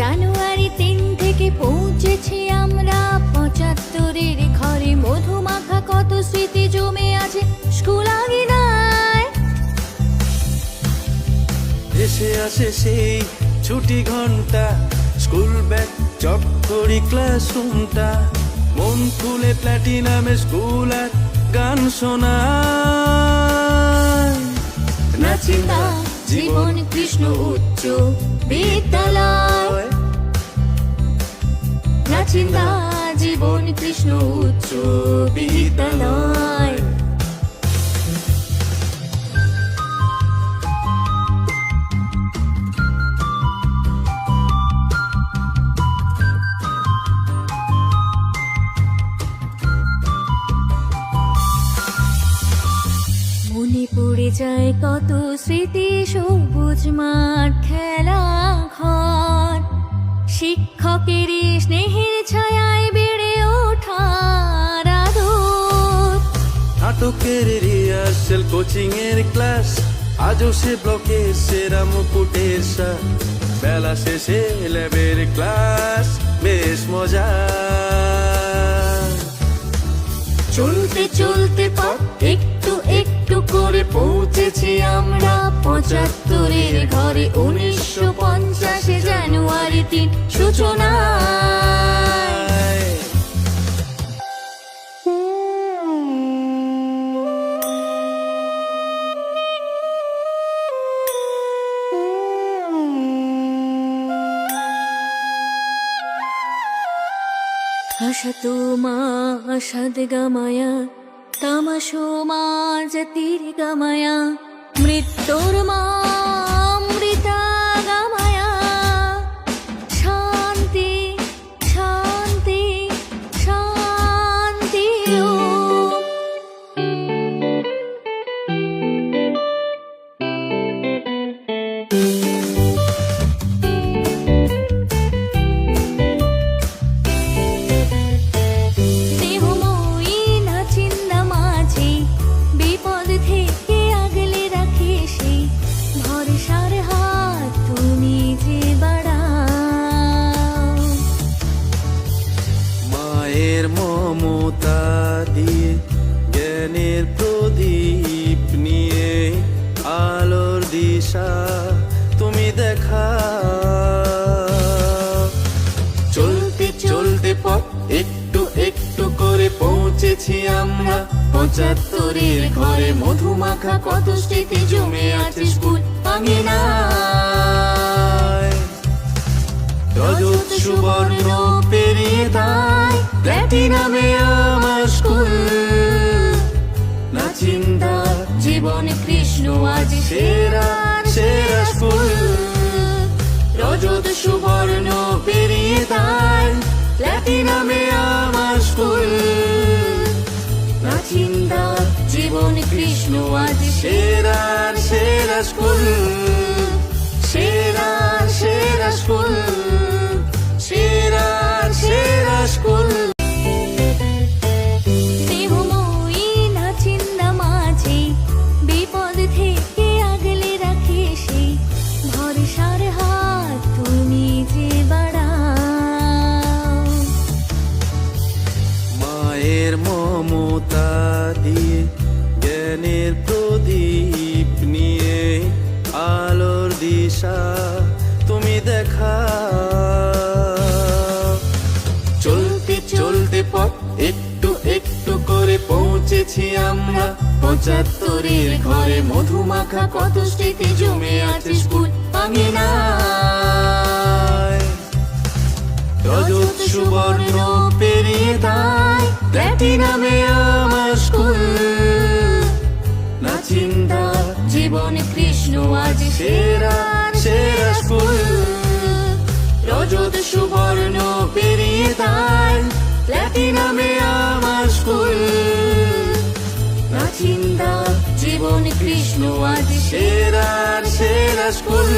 জানুয়ারি তিন থেকে পৌঁছেছি আমরা। পঁচাত্তরের ঘরে মধুমাখা কত স্মৃতি জমে আছে স্কুল আঙিনায় এসে আসে সেই ছুটি ঘণ্টা স্কুল ব্যাগ চক্করি ক্লাসরুমটা। মন খুলে প্ল্যাটিনামে স্কুল আর গান শোনায়। নাচিন্দা জীবন কৃষ্ণ উচ্চ বিদ্যালয়। প্রাচীন জীবন কৃষ্ণ উচ্চ বিদ্যালয়। যায় কত স্মৃতি সবুজ মাঠ খেলা ঘর। শিক্ষকের স্নেহের ছায়ায় বেড়ে ওঠার আদর। নাটকের রিহার্সেল কোচিং এর ক্লাস আজও সে ব্লকে সেরা মুকুটের। বেলা শেষে ল্যাবের ক্লাস বেশ মজা। চলতে চলতে পথ করে পৌঁছেছি আমরা। পঁচাত্তরের ঘরে উনিশশো পঞ্চাশে জানুয়ারি তিন সূচনা। হসতু মা সদ গময়া তমসো মা জ্যোতির গময়া মৃত্যুর মায়ের মমতা দিয়ে, জ্ঞানের প্রদীপ নিয়ে আলোর দিশা তুমি দেখা। চলতে চলতে পথ একটু একটু করে পৌঁছেছি আমরা। পঁচাত্তরের ঘরে মধুমাখা কত স্মৃতি জমে আছে স্কুল রজত সুবর্ণ পেরিয়ে তাই প্ল্যাটিনামে আমার স্কুল নাচিন্দা জীবন কৃষ্ণ আজ সেরা সেরা স্কুল রজত সুবর্ণ পেরিয়ে তাই প্ল্যাটিনামে আমার স্কুল নাচিন্দা জীবন কৃষ্ণ আজ সেরা সেরা স্কুল মায়ের মমতা দিয়ে, জ্ঞানের প্রদীপ নিয়ে আলোর দিশা তুমি দেখা। চলতে চলতে পথ একটু একটু করে পৌঁছেছি আমরা। পঁচাত্তরের ঘরে মধুমাখা কত স্মৃতি জমে আছে স্কুল রজত সুবর্ণ পেরিয়ে তাই প্ল্যাটিনামে আমার স্কুল নাচিন্দা জীবন কৃষ্ণ আজ সেরা সেরা স্কুল রজত সুবর্ণ পেরিয়ে তাই প্ল্যাটিনামে আমার স্কুল নাচিন্দা জীবন কৃষ্ণ আজ সেরা সেরা স্কুল